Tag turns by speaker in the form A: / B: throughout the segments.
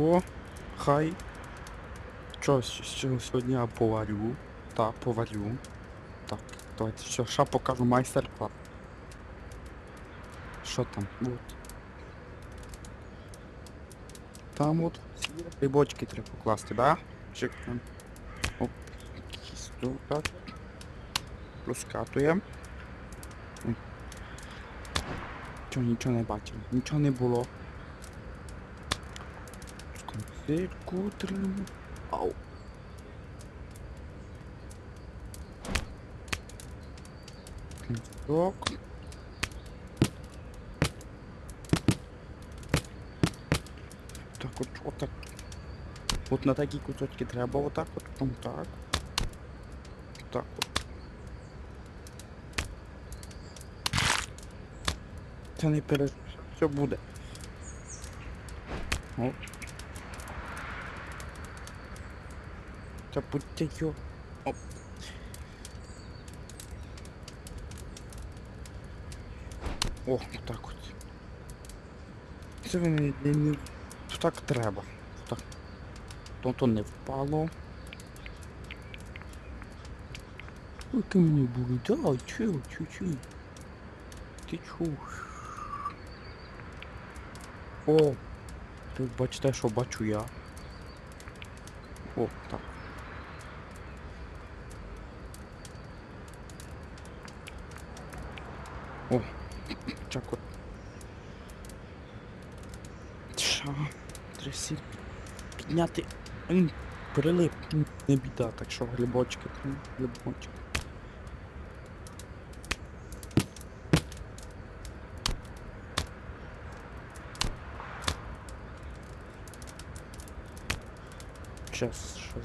A: О, хай. Що, сьогодні я поварю? Так, поварю. Так, давайте ще покажу майстер-клас. Що там? От. Там от рибочки треба покласти, да? Там. Оп. Кісту, так. Розкатуємо. Чого нічого не бачив? Нічого не було. Конфетку треба. Ау. Кінцок. Так от, отак. От на такі кусочки треба отак от, потім так. Так от. Це не переж... Все буде. О. Та будьте йо. Оп. О, так от. Це ви не, не. Так треба. Так. То то не впало. Яке мені було? Да, чу, чу, чу. Ти чу. О! Ви бачите, що бачу я. О, так. О, так от. Ша, трясі. Підняти. Прилип, не біда, так що глибочки, глибочки. Сейчас що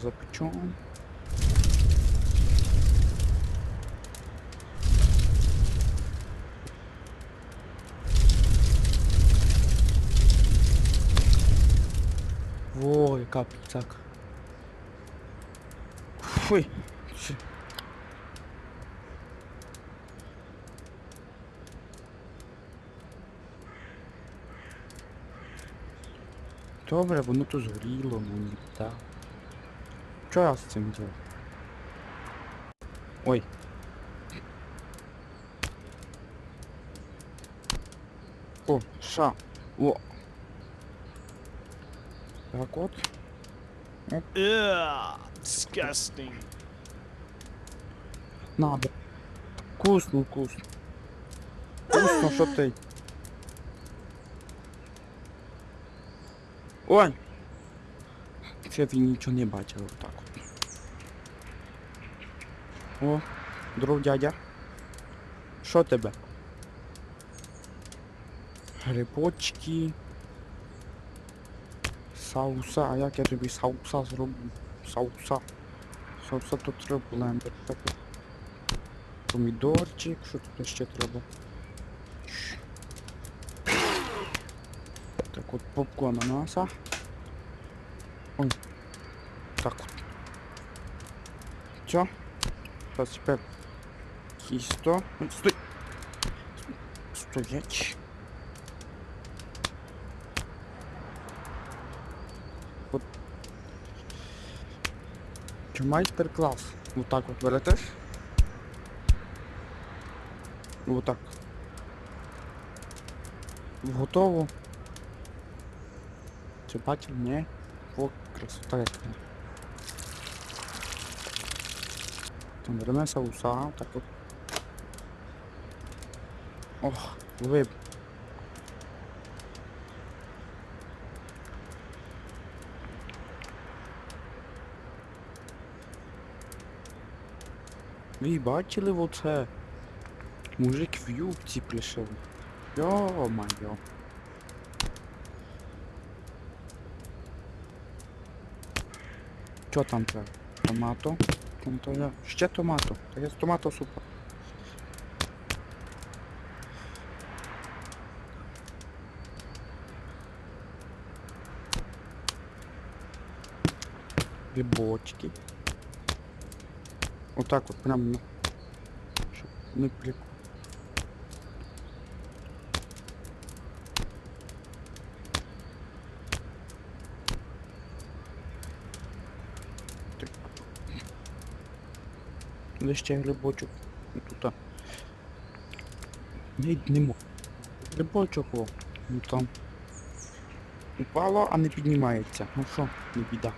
A: Во, яка. Фуй. Добре, воно тут згоріло, ну не так. Що я з цим делаю? Ой. О, ша. О. Так от.
B: Disgusting.
A: Надо. Вкусно, вкусно. Вкусно, що ти? Ой! Це він нічого не бачив отак от. О, друг дядя. Що тебе? Грибочки. Сауса, а як я тобі сауса зроблю? Сауса. Сауса тут треба блендер. Так от. Помідорчик, що тут ще треба? Щ. Так от попку ананаса. Ой. Так от. Все. Сейчас тепер кісто. Ой, Стой! Стоять. От. Чи майстер-клас? Вот так от берете. Вот так. Готово. Чи бачив? Ні. О, красота яка. Там беремо соуса, так от. Ох, виб. Ви бачили оце? Мужик в юбці прийшов. Йо-майо. Що там треба? Томато? Там я... Ще томато. Та є томато супер. Грибочки. Вот так вот, прям, ну, чтобы не Так. Де ще грибочок тут. Не йдемо. Грибочок, о, ну там. Упало, а не піднімається. Ну що, не біда.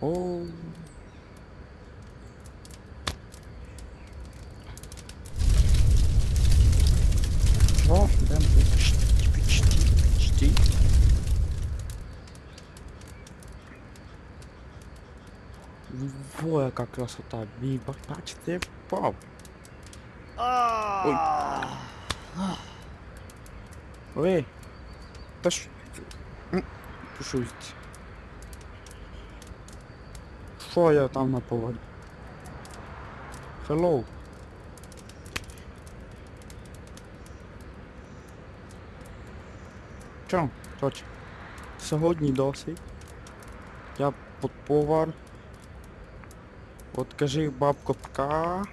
A: О. О, де ми? Почти, почти, почти. Во, яка красота. Бі, бачите, впав. Ой. Ой. Та ж... М, Пишусь. Що я там на поводі? Hello. Чо? Точ. Сьогодні досить. Я подповар. От кажи бабко пока.